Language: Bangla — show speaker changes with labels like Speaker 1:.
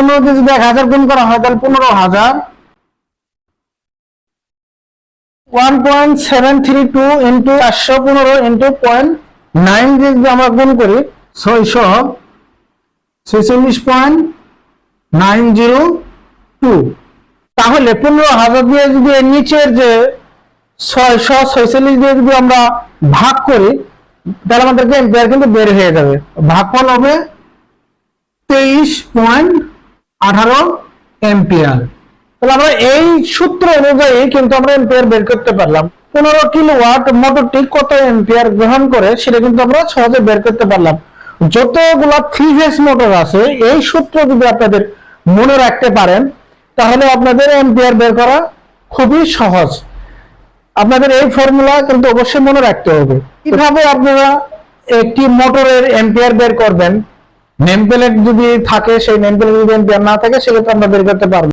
Speaker 1: পনেরো দিয়ে যদি এক হাজার গুণ করা হয়, তাহলে পনেরো হাজার। One point seven three two into চারশো পনেরো ইন্টু পয়েন্ট নাইন দিয়ে যদি আমরা গুণ করি, ছয়শো ছেচল্লিশ পয়েন্ট নাইন জিরো টু তাহলে পনেরো হাজার দিয়ে যদি নিচের যে ছয়শো ছয়চল্লিশ দিয়ে যদি আমরা ভাগ করি, তাহলে আমাদেরকে এম্পিয়ার কিন্তু বের হয়ে যাবে। ভাগফল হবে তেইশ পয়েন্ট আঠারো এম্পিয়ার তাহলে আমরা এই সূত্র অনুযায়ী কিন্তু আমরা এম্পিয়ার বের করতে পারলাম। পনেরো কিলো ওয়াট মোটরটি কত এম্পিয়ার গ্রহণ করে সেটা কিন্তু আমরা সহজে বের করতে পারলাম। যতগুলা থ্রি ফেজ মোটর আছে, এই সূত্র যদি আপনাদের মনে রাখতে পারেন, তাহলে আপনাদের এম্পিয়ার বের করা খুবই সহজ। আপনাদের এই ফর্মুলা কিন্তু অবশ্যই মনে রাখতে হবে। কীভাবে আপনারা একটি মোটরের এম্পিয়ার বের করবেন? নেম প্লেট যদি থাকে, সেই নেম প্লেট যদি না থাকে, সেক্ষেত্রে আমরা বের করতে পারব।